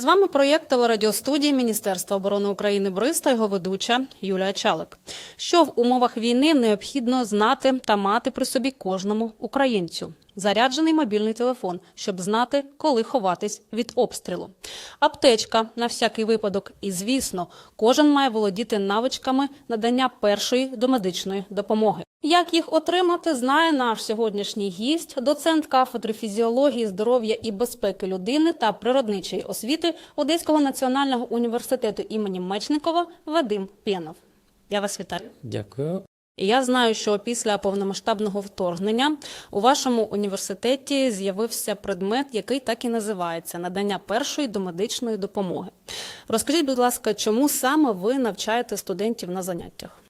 З вами проєкт телерадіостудії Міністерства оборони України БРИЗ та його ведуча Юлія Чалик. Що в умовах війни необхідно знати та мати при собі кожному українцю? Заряджений мобільний телефон, щоб знати, коли ховатись від обстрілу. Аптечка на всякий випадок. І, звісно, кожен має володіти навичками надання першої домедичної допомоги. Як їх отримати, знає наш сьогоднішній гість, доцент кафедри фізіології, здоров'я і безпеки людини та природничої освіти Одеського національного університету імені Мечникова Вадим Пєнов. Я вас вітаю. Дякую. І я знаю, що після повномасштабного вторгнення у вашому університеті з'явився предмет, який так і називається надання першої домедичної допомоги. Розкажіть, будь ласка, чому саме ви навчаєте студентів на заняттях?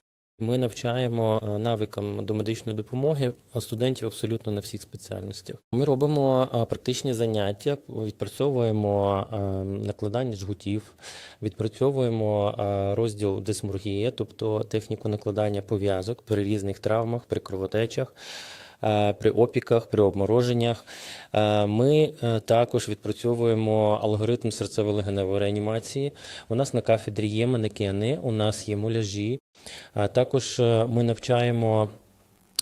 Ми навчаємо е, навикам до медичної допомоги студентів абсолютно на всіх спеціальностях. Ми робимо е, практичні заняття, відпрацьовуємо е, накладання жгутів, відпрацьовуємо розділ дисморгія, тобто техніку накладання пов'язок при різних травмах, при кровотечах. При опіках, при обмороженнях ми також відпрацьовуємо алгоритм серцево-легеневої реанімації. У нас на кафедрі є манекени, у нас є муляжі. Також е, ми навчаємо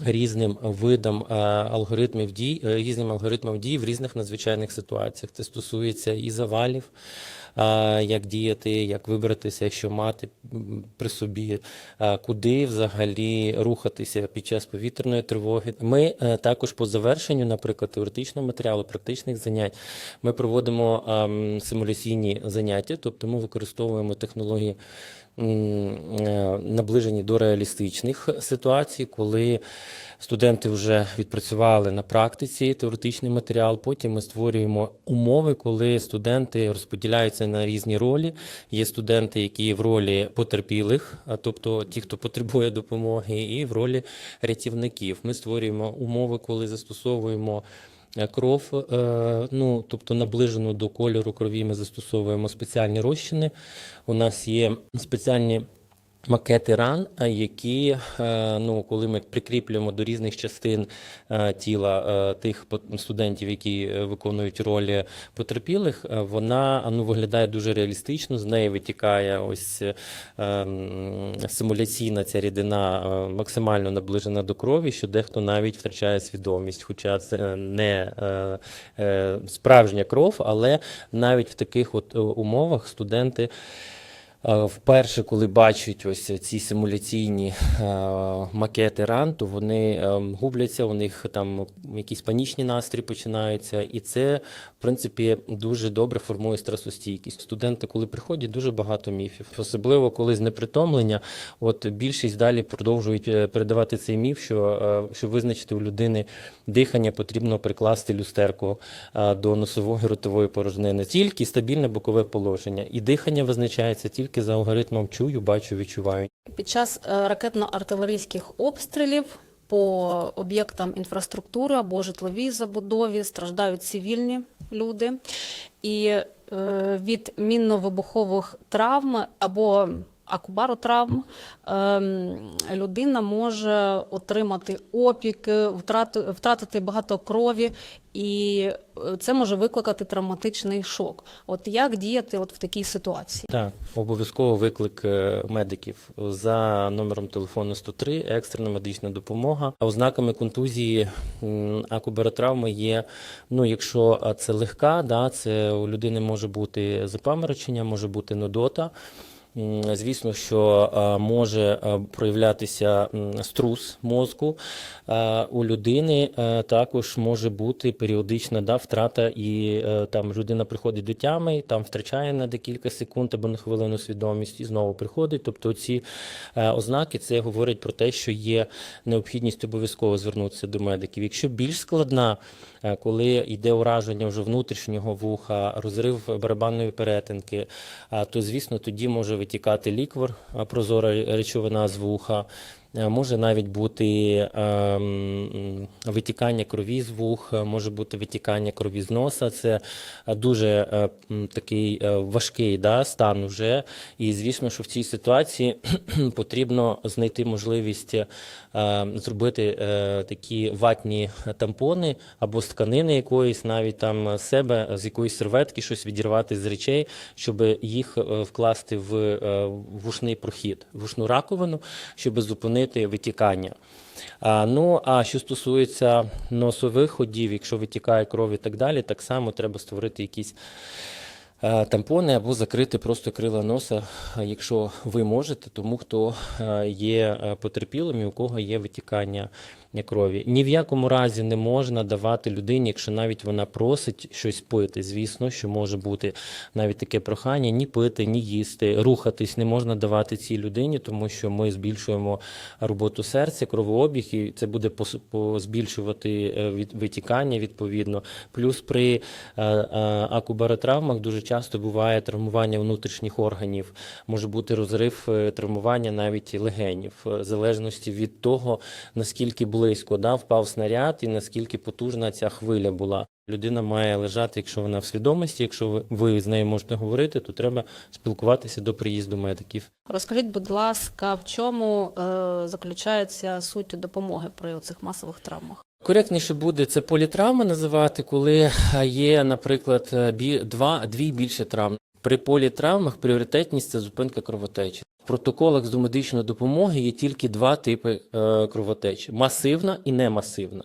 різним видам е, алгоритмів дій, е, різним алгоритмам дій в різних надзвичайних ситуаціях. Це стосується і завалів, як діяти, як вибратися, що мати при собі, куди взагалі рухатися під час повітряної тривоги. Ми також по завершенню, наприклад, теоретичного матеріалу, практичних занять, ми проводимо симуляційні заняття, тобто ми використовуємо технології наближені до реалістичних ситуацій, коли студенти вже відпрацювали на практиці теоретичний матеріал. Потім ми створюємо умови, коли студенти розподіляються на різні ролі. Є студенти, які в ролі потерпілих, тобто ті, хто потребує допомоги, і в ролі рятівників. Ми створюємо умови, коли застосовуємо. Е, Кров, е, ну тобто наближену до кольору крові, ми застосовуємо спеціальні розчини. У нас є спеціальні макети ран, е, які, е, ну, коли ми прикріплюємо до різних частин е, тіла тих студентів, які виконують ролі потерпілих, вона ну, виглядає дуже реалістично. З неї витікає ось симуляційна ця рідина максимально наближена до крові, що дехто навіть втрачає свідомість, хоча це не справжня кров, але навіть в таких от умовах студенти. Вперше, коли бачать ось ці симуляційні е, макети ран, то вони е, губляться, у них там якісь панічні настрої починаються, і це, в принципі, дуже добре формує стресостійкість. Студенти, коли приходять, дуже багато міфів, особливо коли знепритомлення. От більшість далі продовжують е, передавати цей міф, що щоб визначити у людини дихання, потрібно прикласти люстерку до носової ротової порожнини. Тільки стабільне бокове положення, і дихання визначається тільки за алгоритмом чую, бачу, відчуваю. Під час е, ракетно-артилерійських обстрілів по об'єктам інфраструктури або житловій забудові страждають цивільні люди. І е, від мінно-вибухових травм або акубаротравм ем, людина може отримати опіки, втрати, втратити багато крові, і е, це може викликати травматичний шок. От як діяти от в такій ситуації? Так, обов'язково виклик е, медиків за номером телефону 103, екстрена медична допомога. А Ознаками контузії акубаротравми є. Ну, якщо це легка, да, це у людини може бути запаморочення, може бути нудота. Звісно, що може проявлятися струс мозку. У людини також може бути періодична да, втрата, і е, там людина приходить до тями, там втрачає на декілька секунд або на хвилину свідомість і знову приходить. Тобто ці е, ознаки це говорить про те, що є необхідність обов'язково звернутися до медиків. Якщо більш складна, е, коли йде ураження вже внутрішнього вуха, розрив барабанної перетинки, то звісно тоді може витікати ліквор, прозора речовина з вуха. Е, Може навіть бути ем, витікання крові з вух, е, може бути витікання крові з носа. Це е, дуже такий важкий да, стан вже. І звісно, що в цій ситуації потрібно знайти можливість зробити такі ватні тампони або з тканини якоїсь, навіть там себе, з якоїсь серветки, щось відірвати з речей, щоб їх вкласти в вушний прохід, вушну раковину, щоб зупинити витікання. А, ну, а що стосується носових ходів, якщо витікає кров і так далі, так само треба створити якісь е, тампони або закрити просто крила носа, е, якщо ви можете, тому хто е, є потерпілим і у кого є витікання крові. Ні в якому разі не можна давати людині, якщо навіть вона просить щось пити. Звісно, що може бути навіть таке прохання ні пити, ні їсти, рухатись не можна давати цій людині, тому що ми збільшуємо роботу серця, кровообіг, і це буде збільшувати е, витікання відповідно. Плюс при е, е, акубаротравмах дуже часто буває травмування внутрішніх органів, може бути розрив травмування навіть легенів, в залежності від того, наскільки близько да, впав снаряд і наскільки потужна ця хвиля була. Людина має лежати, якщо вона в свідомості, якщо ви, ви з нею можете говорити, то треба спілкуватися до приїзду медиків. Розкажіть, будь ласка, в чому е, заключається суть допомоги при цих масових травмах? Коректніше буде це політравма називати, коли е, є, наприклад, е, бі- два, дві більше травм. При політравмах пріоритетність це зупинка кровотечі. В протоколах з домедичної допомоги є тільки два типи е, кровотечі: масивна і немасивна.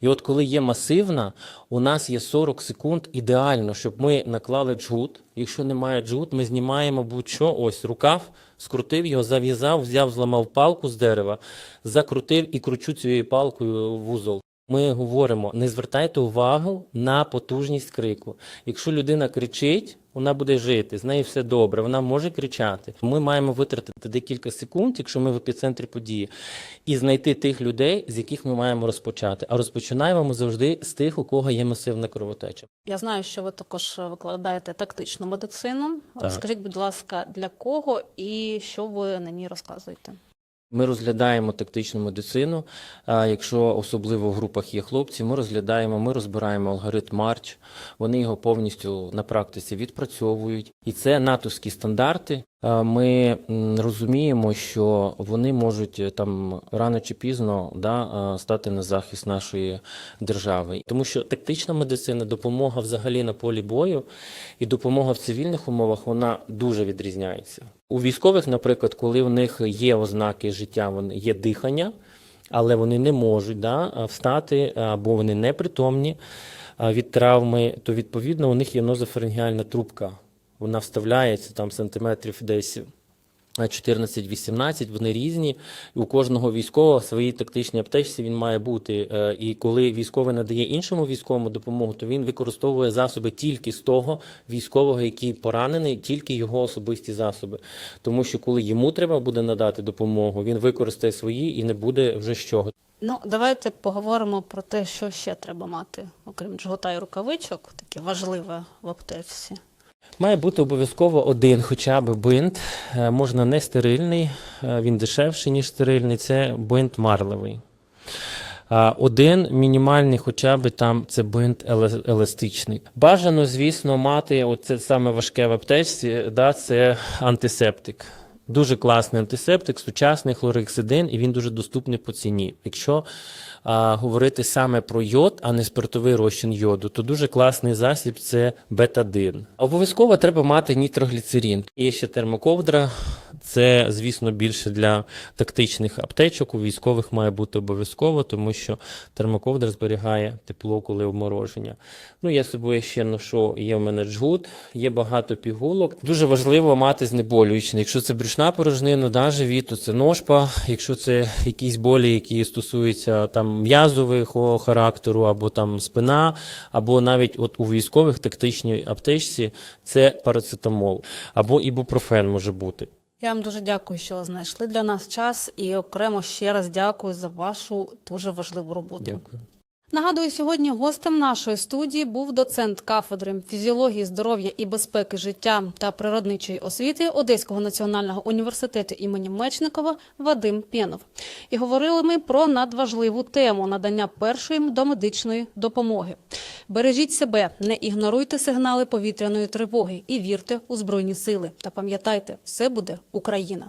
І от коли є масивна, у нас є 40 секунд ідеально, щоб ми наклали джгут. Якщо немає джгут, ми знімаємо будь-що, ось рукав, скрутив його, зав'язав, взяв, зламав палку з дерева, закрутив і кручу цією палкою вузол. Ми говоримо, не звертайте увагу на потужність крику. Якщо людина кричить, вона буде жити, з нею все добре, вона може кричати. Ми маємо витратити декілька секунд, якщо ми в епіцентрі події, і знайти тих людей, з яких ми маємо розпочати. А розпочинаємо ми завжди з тих, у кого є масивна кровотеча. Я знаю, що ви також викладаєте тактичну медицину. Так. Скажіть, будь ласка, для кого і що ви на ній розказуєте? Ми розглядаємо тактичну медицину. Якщо особливо в групах є хлопці, ми розглядаємо, ми розбираємо алгоритм Марч. Вони його повністю на практиці відпрацьовують. І це натовські стандарти. А Ми розуміємо, що вони можуть е, там рано чи пізно да, стати на захист нашої держави, тому що тактична медицина, допомога взагалі на полі бою і допомога в цивільних умовах вона дуже відрізняється. У військових, наприклад, коли в них є ознаки життя, вони є дихання, але вони не можуть да, встати або вони непритомні від травми, то відповідно у них є нозофарингеальна трубка. Вона вставляється там сантиметрів десь. 14-18, вони різні. У кожного військового в своїй тактичній аптечці він має бути. Е, І коли військовий надає іншому військовому допомогу, то він використовує засоби тільки з того військового, який поранений, тільки його особисті засоби. Тому що коли йому треба буде надати допомогу, він використає свої і не буде вже з чого. Ну, давайте поговоримо про те, що ще треба мати, окрім джгута і рукавичок, таке важливе в аптечці. Має бути обов'язково один хоча б бинт. Е, Можна не стерильний, е, він дешевший, ніж стерильний. Це бинт марлевий. Один мінімальний, хоча б там це бинт еластичний. Бажано, звісно, мати оце саме важке в аптечці, да, це антисептик. Дуже класний антисептик, сучасний хлорексидин, і він дуже доступний по ціні. Якщо а, говорити саме про йод, а не спиртовий розчин йоду, то дуже класний засіб це бетадин. Обов'язково треба мати нітрогліцерин. Є ще термоковдра. Це, звісно, більше для тактичних аптечок. У військових має бути обов'язково, тому що термоковдра зберігає тепло, коли обмороження. Ну, я собою ще ношу, є в мене джгут, є багато пігулок. Дуже важливо мати знеболюючий. Якщо це брюшна порожнина, да, живіт, то це ножпа. Якщо це якісь болі, які стосуються там м'язового характеру, або там спина, або навіть от у військових тактичній аптечці це парацетамол, або ібупрофен може бути. Я вам дуже дякую, що знайшли для нас час, і окремо ще раз дякую за вашу дуже важливу роботу. Дякую. Нагадую, сьогодні гостем нашої студії був доцент кафедри фізіології, здоров'я і безпеки життя та природничої освіти Одеського національного університету імені Мечникова Вадим Пєнов. І говорили ми про надважливу тему надання першої домедичної допомоги. Бережіть себе, не ігноруйте сигнали повітряної тривоги і вірте у збройні сили. Та пам'ятайте, все буде Україна.